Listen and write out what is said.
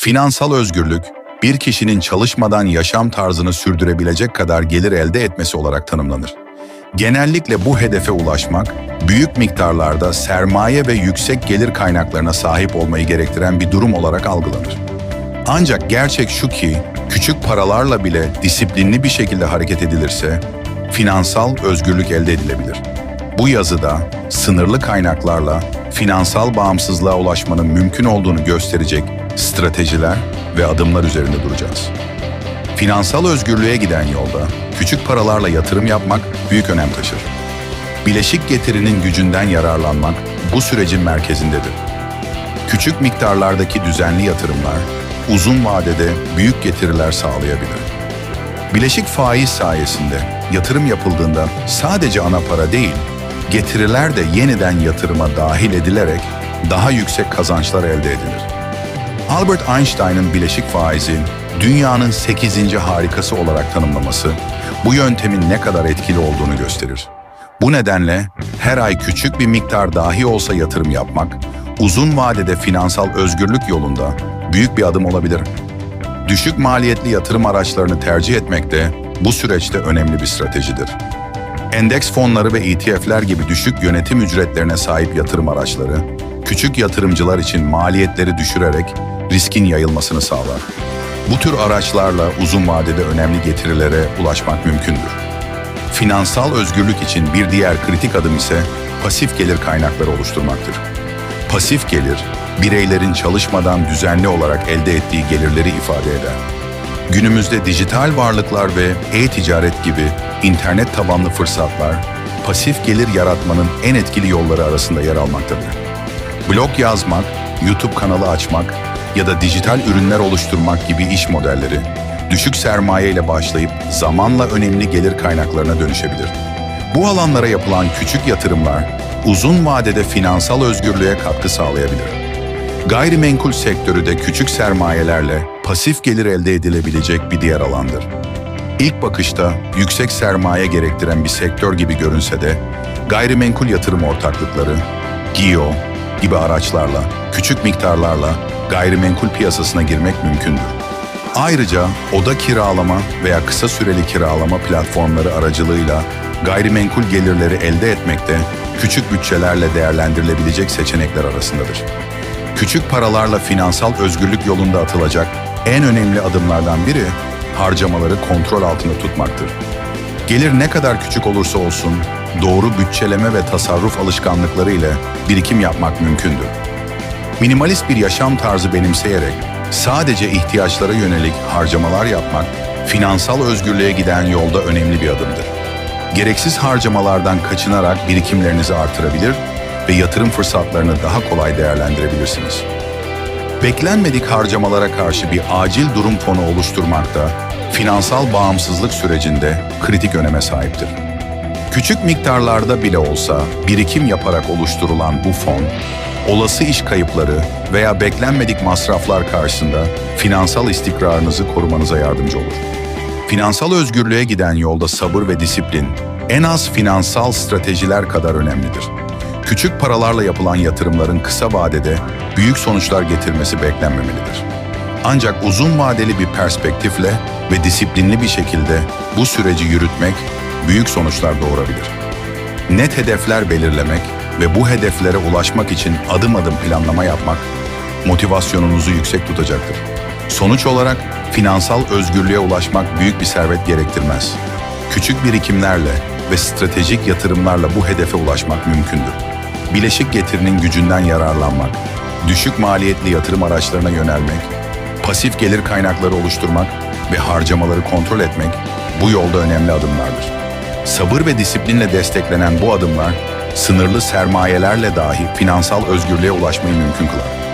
Finansal özgürlük, bir kişinin çalışmadan yaşam tarzını sürdürebilecek kadar gelir elde etmesi olarak tanımlanır. Genellikle bu hedefe ulaşmak, büyük miktarlarda sermaye ve yüksek gelir kaynaklarına sahip olmayı gerektiren bir durum olarak algılanır. Ancak gerçek şu ki, küçük paralarla bile disiplinli bir şekilde hareket edilirse, finansal özgürlük elde edilebilir. Bu yazıda sınırlı kaynaklarla finansal bağımsızlığa ulaşmanın mümkün olduğunu gösterecek stratejiler ve adımlar üzerinde duracağız. Finansal özgürlüğe giden yolda küçük paralarla yatırım yapmak büyük önem taşır. Bileşik getirinin gücünden yararlanmak bu sürecin merkezindedir. Küçük miktarlardaki düzenli yatırımlar uzun vadede büyük getiriler sağlayabilir. Bileşik faiz sayesinde yatırım yapıldığında sadece ana para değil, getiriler de yeniden yatırıma dahil edilerek daha yüksek kazançlar elde edilir. Albert Einstein'ın bileşik faizi dünyanın 8. harikası olarak tanımlaması bu yöntemin ne kadar etkili olduğunu gösterir. Bu nedenle her ay küçük bir miktar dahi olsa yatırım yapmak, uzun vadede finansal özgürlük yolunda büyük bir adım olabilir. Düşük maliyetli yatırım araçlarını tercih etmek de bu süreçte önemli bir stratejidir. Endeks fonları ve ETF'ler gibi düşük yönetim ücretlerine sahip yatırım araçları, küçük yatırımcılar için maliyetleri düşürerek riskin yayılmasını sağlar. Bu tür araçlarla uzun vadede önemli getirilere ulaşmak mümkündür. Finansal özgürlük için bir diğer kritik adım ise pasif gelir kaynakları oluşturmaktır. Pasif gelir, bireylerin çalışmadan düzenli olarak elde ettiği gelirleri ifade eder. Günümüzde dijital varlıklar ve e-ticaret gibi internet tabanlı fırsatlar, pasif gelir yaratmanın en etkili yolları arasında yer almaktadır. Blog yazmak, YouTube kanalı açmak ya da dijital ürünler oluşturmak gibi iş modelleri, düşük sermaye ile başlayıp zamanla önemli gelir kaynaklarına dönüşebilir. Bu alanlara yapılan küçük yatırımlar, uzun vadede finansal özgürlüğe katkı sağlayabilir. Gayrimenkul sektörü de küçük sermayelerle pasif gelir elde edilebilecek bir diğer alandır. İlk bakışta yüksek sermaye gerektiren bir sektör gibi görünse de gayrimenkul yatırım ortaklıkları, GIO gibi araçlarla, küçük miktarlarla gayrimenkul piyasasına girmek mümkündür. Ayrıca oda kiralama veya kısa süreli kiralama platformları aracılığıyla gayrimenkul gelirleri elde etmekte küçük bütçelerle değerlendirilebilecek seçenekler arasındadır. Küçük paralarla finansal özgürlük yolunda atılacak en önemli adımlardan biri harcamaları kontrol altında tutmaktır. Gelir ne kadar küçük olursa olsun doğru bütçeleme ve tasarruf alışkanlıkları ile birikim yapmak mümkündür. Minimalist bir yaşam tarzı benimseyerek sadece ihtiyaçlara yönelik harcamalar yapmak finansal özgürlüğe giden yolda önemli bir adımdır. Gereksiz harcamalardan kaçınarak birikimlerinizi artırabilir ve yatırım fırsatlarını daha kolay değerlendirebilirsiniz. Beklenmedik harcamalara karşı bir acil durum fonu oluşturmak da finansal bağımsızlık sürecinde kritik öneme sahiptir. Küçük miktarlarda bile olsa birikim yaparak oluşturulan bu fon, olası iş kayıpları veya beklenmedik masraflar karşısında finansal istikrarınızı korumanıza yardımcı olur. Finansal özgürlüğe giden yolda sabır ve disiplin en az finansal stratejiler kadar önemlidir. Küçük paralarla yapılan yatırımların kısa vadede büyük sonuçlar getirmesi beklenmemelidir. Ancak uzun vadeli bir perspektifle ve disiplinli bir şekilde bu süreci yürütmek büyük sonuçlar doğurabilir. Net hedefler belirlemek ve bu hedeflere ulaşmak için adım adım planlama yapmak motivasyonunuzu yüksek tutacaktır. Sonuç olarak finansal özgürlüğe ulaşmak büyük bir servet gerektirmez. Küçük birikimlerle ve stratejik yatırımlarla bu hedefe ulaşmak mümkündür. Bileşik getirinin gücünden yararlanmak, düşük maliyetli yatırım araçlarına yönelmek, pasif gelir kaynakları oluşturmak ve harcamaları kontrol etmek bu yolda önemli adımlardır. Sabır ve disiplinle desteklenen bu adımlar sınırlı sermayelerle dahi finansal özgürlüğe ulaşmayı mümkün kılar.